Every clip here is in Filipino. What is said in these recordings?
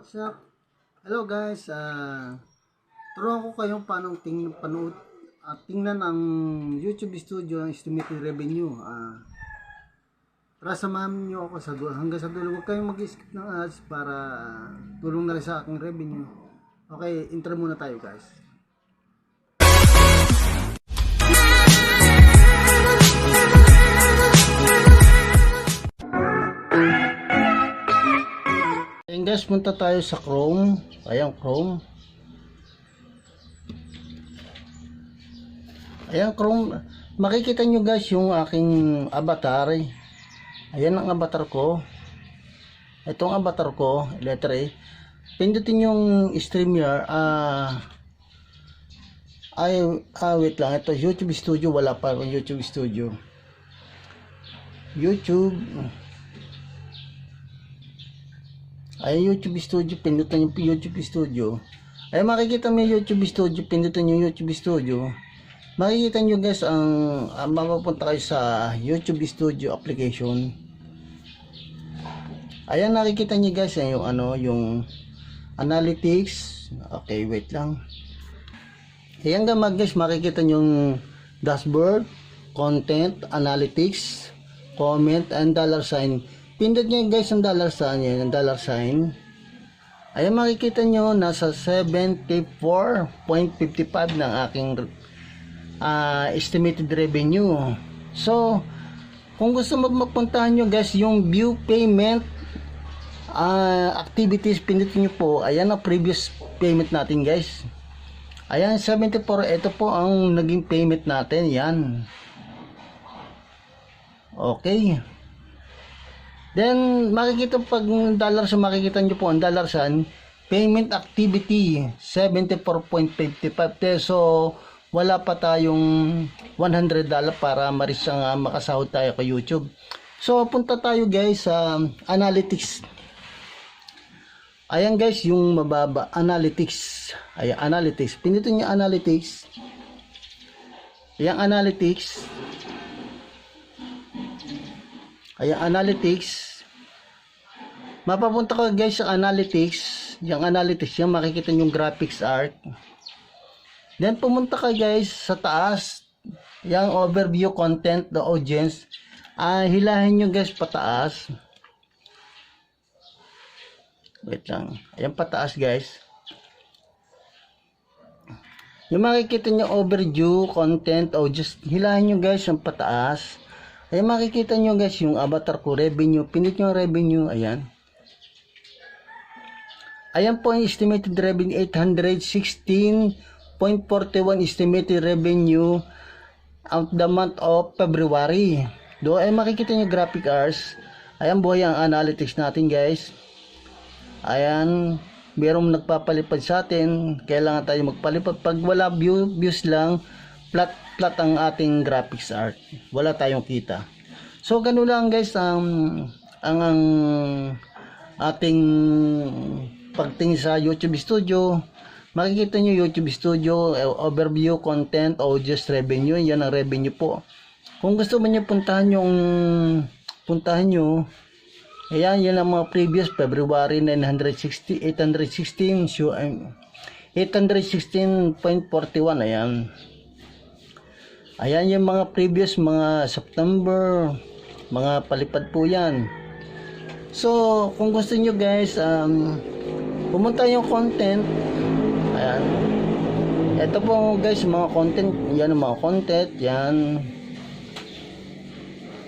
What's up? Hello guys, ah turuan ko kayong paano ting panood at tingnan ang YouTube Studio ang estimated revenue. Ah tara samahan niyo ako sa hanggang sa dulo. Huwag kayong mag-skip ng ads para ah, tulong na rin sa aking revenue. Okay, intro muna tayo guys. Guys, punta tayo sa Chrome. Ayan, Chrome. Ayan, Chrome. Makikita nyo guys yung aking avatar. Ayan ang avatar ko. Itong avatar ko, letter A. Pindutin yung StreamYard. Ah, ay, ah, wait lang. Ito, YouTube Studio. Wala pa akong YouTube Studio. YouTube. Ay YouTube Studio, pindutan yung YouTube Studio. Ay makikita mo yung YouTube Studio, pindutan yung YouTube Studio. Makikita nyo guys ang, ang mapapunta kayo sa YouTube Studio application. Ayan nakikita nyo guys yung ano, yung analytics. Okay, wait lang. Ayan nga mag guys, makikita nyo yung dashboard, content, analytics, comment, and dollar sign. Pindot nyo guys ang dollar sign yan, ang dollar sign. Ayan makikita nyo, nasa 74.55 ng aking ah, estimated revenue. So, kung gusto mo magpuntahan nyo guys, yung view payment ah, activities, pindutin nyo po. Ayan ang previous payment natin guys. Ayan, 74. Ito po ang naging payment natin. Yan. Okay. Then, makikita pag dollar sa makikita nyo po, ang dollar san, payment activity, 74.55 peso. Wala pa tayong 100 dollar para marisang uh, makasahod tayo kay YouTube. So, punta tayo guys sa analytics. Ayan guys, yung mababa, analytics. Ayan, analytics. Pinutin nyo analytics. Ayan, analytics. Ayan, analytics. Mapapunta ka guys sa analytics. Yung analytics, yung makikita yung graphics art. Then pumunta ka guys sa taas. Yung overview content, the audience. Ah, hilahin nyo guys pataas. Wait lang. Ayan pataas guys. Yung makikita nyo overview, content, audience. Hilahin nyo guys yung pataas. Ayan makikita nyo guys yung avatar ko, revenue. Pinit nyo revenue. Ayan. Ayan po ang estimated revenue 816.41 estimated revenue of the month of February. Do ay makikita nyo graphic hours. Ayan buhay ang analytics natin guys. Ayan, merong nagpapalipad sa atin. Kailangan tayo magpalipad. Pag wala view, views lang, flat flat ang ating graphics art. Wala tayong kita. So ganun lang guys ang ang, ang ating pagtingin sa YouTube Studio. Makikita nyo YouTube Studio, eh, overview, content, audios, revenue. Yan ang revenue po. Kung gusto mo nyo puntahan yung puntahan nyo, ayan, yan ang mga previous February 960, 816, so, um, 816.41, ayan. Ayan yung mga previous mga September, mga palipad po yan. So, kung gusto nyo guys, um, pumunta yung content. Ayan. Ito po guys, mga content. Yan mga content. Yan.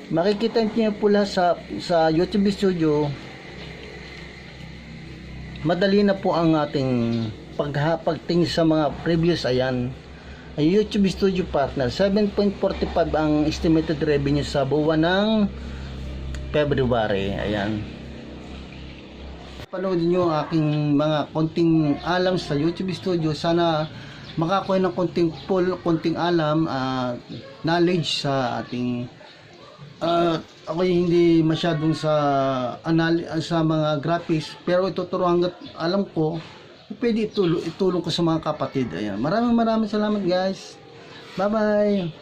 Makikita nyo pula sa, sa YouTube Studio. Madali na po ang ating paghapagting sa mga previous. Ayan ay YouTube Studio Partner 7.45 ang estimated revenue sa buwan ng February. Ayan. Panoodin nyo ang aking mga konting alam sa YouTube Studio. Sana makakuha ng konting full konting alam uh, knowledge sa ating uh, ako hindi masyadong sa anal sa mga graphics. Pero ituturo hanggat alam ko pwede itulong, itulong ko sa mga kapatid. Ayan. Maraming maraming salamat guys. Bye-bye.